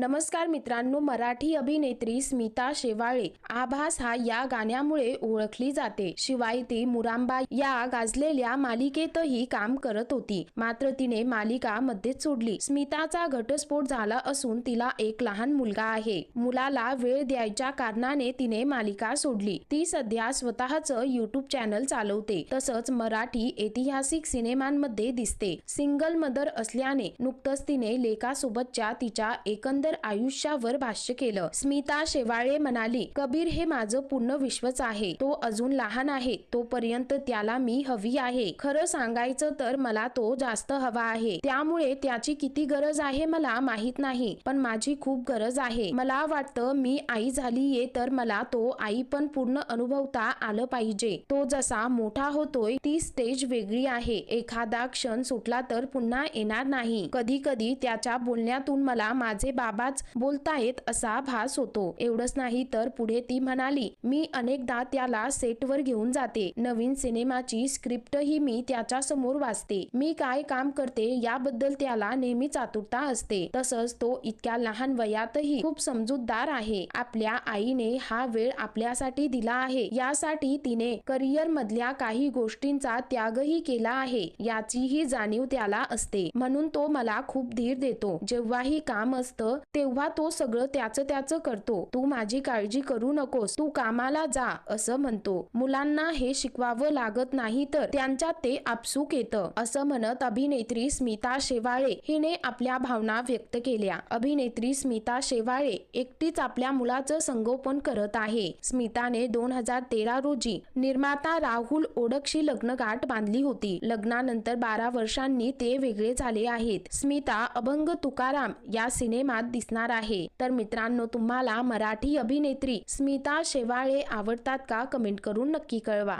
नमस्कार मित्रांनो मराठी अभिनेत्री स्मिता शेवाळे आभास हा या गाण्यामुळे ओळखली जाते. शिवाय ती मुरांबा या गाजलेल्या मालिकेतही काम करत होती. मात्र तिने मालिका मध्येच सोडली. स्मिताचा घटस्फोट झाला असून तिला एक लहान मुलगा आहे. मुलाला वेळ द्यायच्या कारणाने तिने मालिका सोडली. ती सध्या स्वतःच युट्यूब चॅनल चालवते. तसंच मराठी ऐतिहासिक सिनेमांमध्ये दिसते. सिंगल मदर असल्याने नुकतंच तिने लेखासोबतच्या तिच्या एकंदर आयुष्यावर भाष्य केलं. स्मिता शेवाळे म्हणाली कबीर हे माझं पूर्ण विश्वच आहे. तो अजून लहान आहे. तोपर्यंत त्याला मी हवी आहे. खरं सांगायचं तर मला तो जास्त हवा आहे. त्यामुळे त्याची किती गरज आहे मला माहीत नाही. पण माझी खूप गरज आहे. मला वाटतं मी आई झालीये तर मला तो आई पण पूर्ण अनुभवता आलं पाहिजे. तो जसा मोठा होतोय ती स्टेज वेगळी आहे. एखादा क्षण सुटला तर पुन्हा येणार नाही. कधी कधी त्याच्या बोलण्यातून मला माझे बाबाच बोलतायत असा भास होतो. एवढंच नाही तर पुढे ती म्हणाली मी अनेकदा त्याला सेटवर घेऊन जाते. नवीन सिनेमाची स्क्रिप्टही मी त्याच्यासमोर वाचते. मी काय काम करते याबद्दल त्याला नेहमीच आतुरता असते. तसंच तो इतक्या लहान वयातही खूप समजूतदार आहे. आपल्या आईने हा वेळ आपल्यासाठी दिला आहे. यासाठी तिने करिअर मधल्या काही गोष्टींचा त्यागही केला आहे. याचीही जाणीव त्याला असते. म्हणून तो मला खूप धीर देतो. जेव्हाही काम असतं तेव्हा तो सगळं त्याचं त्याचं करतो. तू माझी काळजी करू नकोस. तू कामाला जा असं म्हणतो. मुलांना हे शिकवावं लागत नाही तर त्यांच्यात ते आपसूक येतं असं म्हणत अभिनेत्री स्मिता शेवाळे हिने आपल्या भावना व्यक्त केल्या. अभिनेत्री स्मिता शेवाळे एकटीच आपल्या मुलाचं संगोपन करत आहे. स्मिताने दोन हजार तेरा रोजी निर्माता राहुल ओडकशी लग्नगाठ बांधली होती. लग्नानंतर बारा वर्षांनी ते वेगळे झाले आहेत. स्मिता अभंग तुकाराम या सिनेमात दिसणार आहे. तर मित्रांनो तुम्हाला मराठी अभिनेत्री स्मिता शेवाळे आवडतात का? कमेंट करून नक्की कळवा.